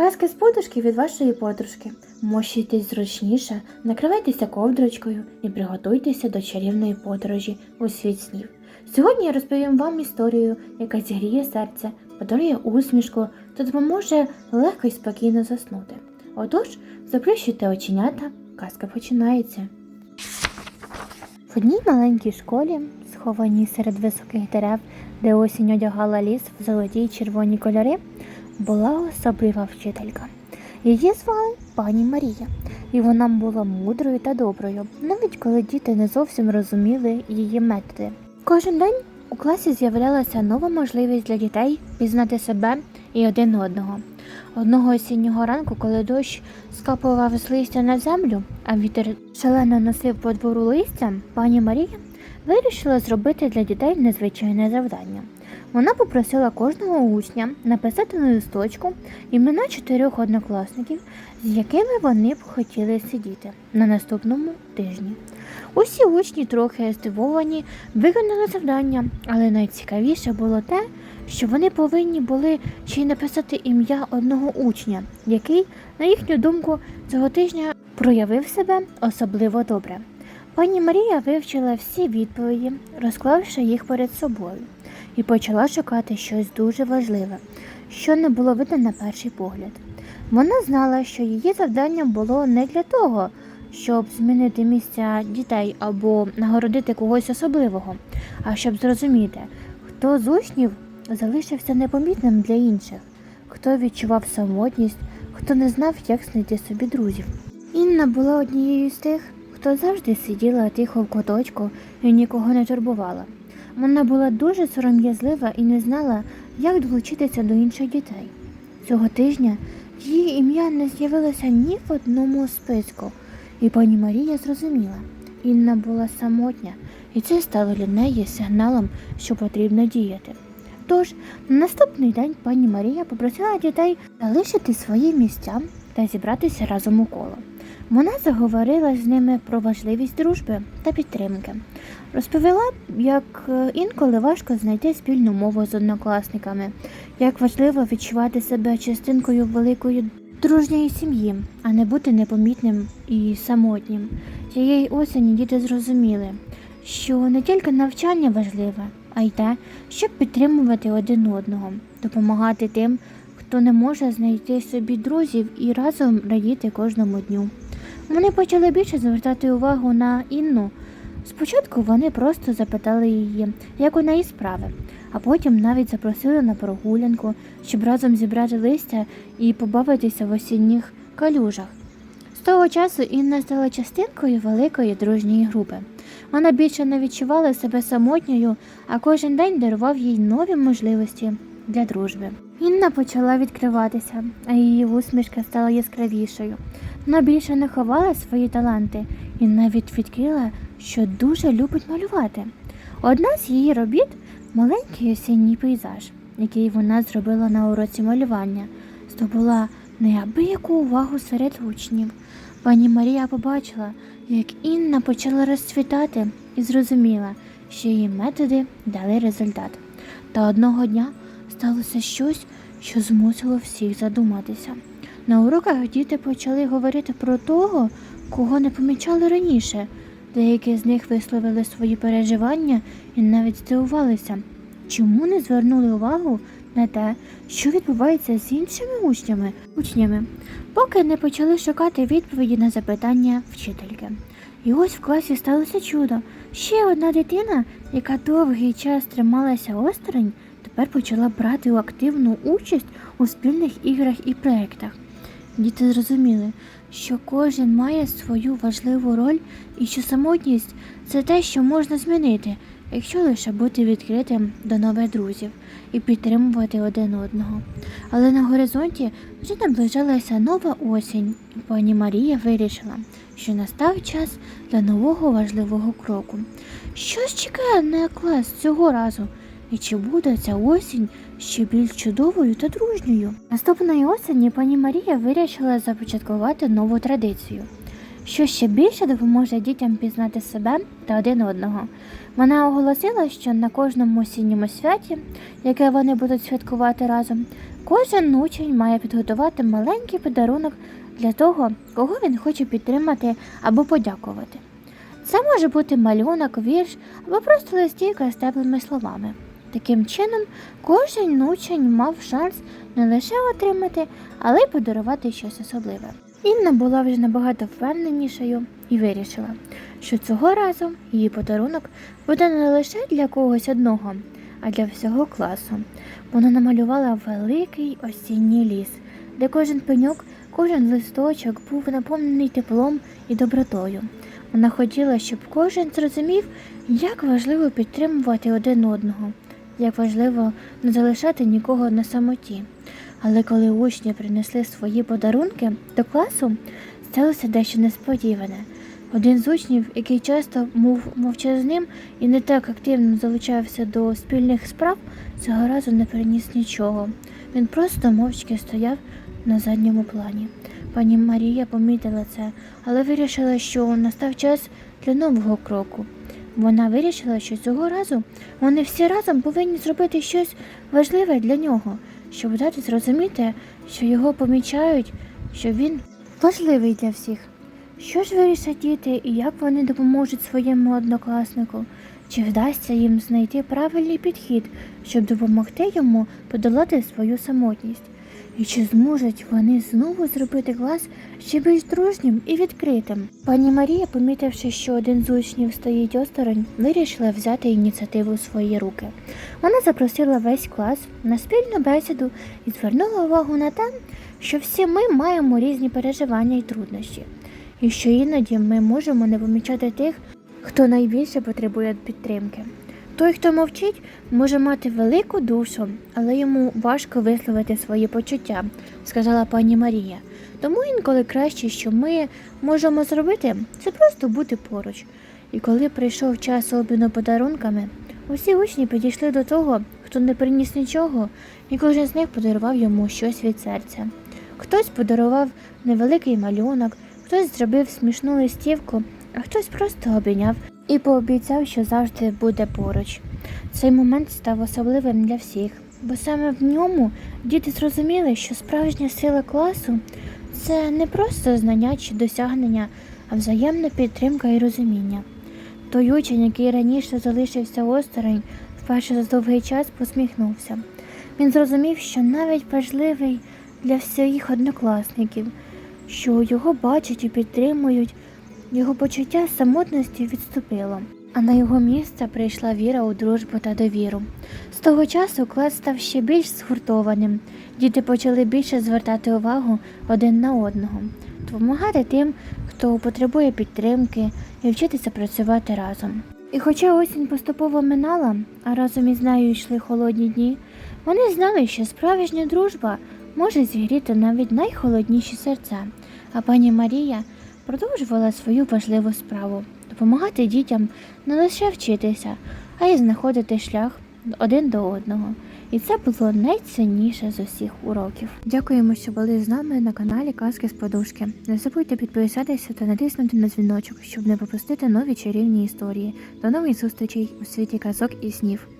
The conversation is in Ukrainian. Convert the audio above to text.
Казки з подушки від вашої подружки. Мощуйтесь зручніше, накривайтеся ковдрочкою і приготуйтеся до чарівної подорожі у світ снів. Сьогодні я розповім вам історію, яка зігріє серце, подарує усмішку та допоможе легко і спокійно заснути. Отож, заплющуйте оченята, казка починається. В одній маленькій школі, схованій серед високих дерев, де осінь одягала ліс в золоті й червоні кольори, була особлива вчителька. Її звали пані Марія, і вона була мудрою та доброю, навіть коли діти не зовсім розуміли її методи. Кожен день у класі з'являлася нова можливість для дітей пізнати себе і один одного. Одного осіннього ранку, коли дощ скапував з листя на землю, а вітер шалено носив по двору листя, пані Марія вирішила зробити для дітей незвичайне завдання. Вона попросила кожного учня написати на листочку імена чотирьох однокласників, з якими вони б хотіли сидіти на наступному тижні. Усі учні трохи здивовані, виконали завдання, але найцікавіше було те, що вони повинні були ще й написати ім'я одного учня, який, на їхню думку, цього тижня проявив себе особливо добре. Пані Марія вивчила всі відповіді, розклавши їх перед собою, і почала шукати щось дуже важливе, що не було видно на перший погляд. Вона знала, що її завдання було не для того, щоб змінити місця дітей або нагородити когось особливого, а щоб зрозуміти, хто з учнів залишився непомітним для інших, хто відчував самотність, хто не знав, як знайти собі друзів. Інна була однією з тих, хто завжди сиділа тихо в куточку і нікого не турбувала. Вона була дуже сором'язлива і не знала, як долучитися до інших дітей. Цього тижня її ім'я не з'явилося ні в одному списку, і пані Марія зрозуміла, Інна була самотня, і це стало для неї сигналом, що потрібно діяти. Тож, на наступний день пані Марія попросила дітей залишити свої місця та зібратися разом у коло. Вона заговорила з ними про важливість дружби та підтримки. Розповіла, як е, інколи важко знайти спільну мову з однокласниками, як важливо відчувати себе частинкою великої дружньої сім'ї, а не бути непомітним і самотнім. Цієї осені діти зрозуміли, що не тільки навчання важливе, а й те, щоб підтримувати один одного, допомагати тим, хто не може знайти собі друзів і разом радіти кожному дню. Вони почали більше звертати увагу на Інну. Спочатку вони просто запитали її, як у неї справи, а потім навіть запросили на прогулянку, щоб разом зібрати листя і побавитися в осінніх калюжах. З того часу Інна стала частинкою великої дружньої групи. Вона більше не відчувала себе самотньою, а кожен день дарував їй нові можливості для дружби. Інна почала відкриватися, а її усмішка стала яскравішою. Вона більше не ховала свої таланти і навіть відкрила, що дуже любить малювати. Одна з її робіт маленький осінній пейзаж, який вона зробила на уроці малювання, здобула неабияку увагу серед учнів. Пані Марія побачила, як Інна почала розцвітати і зрозуміла, що її методи дали результат. Та одного дня сталося щось, що змусило всіх задуматися. На уроках діти почали говорити про того, кого не помічали раніше. Деякі з них висловили свої переживання і навіть здивувалися, чому не звернули увагу на те, що відбувається з іншими учнями, учнями, поки не почали шукати відповіді на запитання вчительки. І ось в класі сталося чудо. Ще одна дитина, яка довгий час трималася осторонь, тепер почала брати активну участь у спільних іграх і проєктах. Діти зрозуміли, що кожен має свою важливу роль і що самотність це те, що можна змінити, якщо лише бути відкритим до нових друзів і підтримувати один одного. Але на горизонті вже наближалася нова осінь, і пані Марія вирішила, що настав час для нового важливого кроку. Що чекає на клас цього разу? І чи буде ця осінь ще більш чудовою та дружньою? Наступної осені пані Марія вирішила започаткувати нову традицію. що ще більше допоможе дітям пізнати себе та один одного. Вона оголосила, що на кожному осінньому святі, яке вони будуть святкувати разом, кожен учень має підготувати маленький подарунок для того, кого він хоче підтримати або подякувати. Це може бути малюнок, вірш або просто листівка з теплими словами. Таким чином, кожен учень мав шанс не лише отримати, але й подарувати щось особливе. Інна була вже набагато впевненішою і вирішила, що цього разу її подарунок буде не лише для когось одного, а для всього класу. Вона намалювала великий осінній ліс, де кожен пеньок, кожен листочок був наповнений теплом і добротою. Вона хотіла, щоб кожен зрозумів, як важливо підтримувати один одного, як важливо не залишати нікого на самоті. Але коли учні принесли свої подарунки до класу, сталося дещо несподіване. Один з учнів, який часто був мовчазним і не так активно залучався до спільних справ, цього разу не приніс нічого. Він просто мовчки стояв на задньому плані. Пані Марія помітила це, але вирішила, що настав час для нового кроку. Вона вирішила, що цього разу вони всі разом повинні зробити щось важливе для нього, щоб дати зрозуміти, що його помічають, що він важливий для всіх. Що ж вирішать діти і як вони допоможуть своєму однокласнику? Чи вдасться їм знайти правильний підхід, щоб допомогти йому подолати свою самотність? І чи зможуть вони знову зробити клас ще більш дружнім і відкритим? Пані Марія, помітивши, що один з учнів стоїть осторонь, вирішила взяти ініціативу в свої руки. Вона запросила весь клас на спільну бесіду і звернула увагу на те, що всі ми маємо різні переживання і труднощі, і що іноді ми можемо не помічати тих, хто найбільше потребує підтримки. Той, хто мовчить, може мати велику душу, але йому важко висловити свої почуття, сказала пані Марія. Тому інколи краще, що ми можемо зробити, це просто бути поруч. І коли прийшов час обміну подарунками, усі учні підійшли до того, хто не приніс нічого, і кожен з них подарував йому щось від серця. Хтось подарував невеликий малюнок, хтось зробив смішну листівку, а хтось просто обійняв і пообіцяв, що завжди буде поруч. Цей момент став особливим для всіх, бо саме в ньому діти зрозуміли, що справжня сила класу це не просто знання чи досягнення, а взаємна підтримка і розуміння. Той учень, який раніше залишився осторонь, вперше за довгий час посміхнувся. Він зрозумів, що навіть важливий для всіх однокласників, що його бачать і підтримують, його почуття самотності відступило, а на його місце прийшла віра у дружбу та довіру. З того часу клас став ще більш згуртованим. Діти почали більше звертати увагу один на одного, допомагати тим, хто потребує підтримки, і вчитися працювати разом. І хоча осінь поступово минала, а разом із нею йшли холодні дні, вони знали, що справжня дружба може зігріти навіть найхолодніші серця. А пані Марія продовжувала свою важливу справу допомагати дітям не лише вчитися, а й знаходити шлях один до одного. І це було найцінніше з усіх уроків. Дякуємо, що були з нами на каналі Казки з Подушки. Не забудьте підписатися та натиснути на дзвіночок, щоб не пропустити нові чарівні історії. До нових зустрічей у світі казок і снів.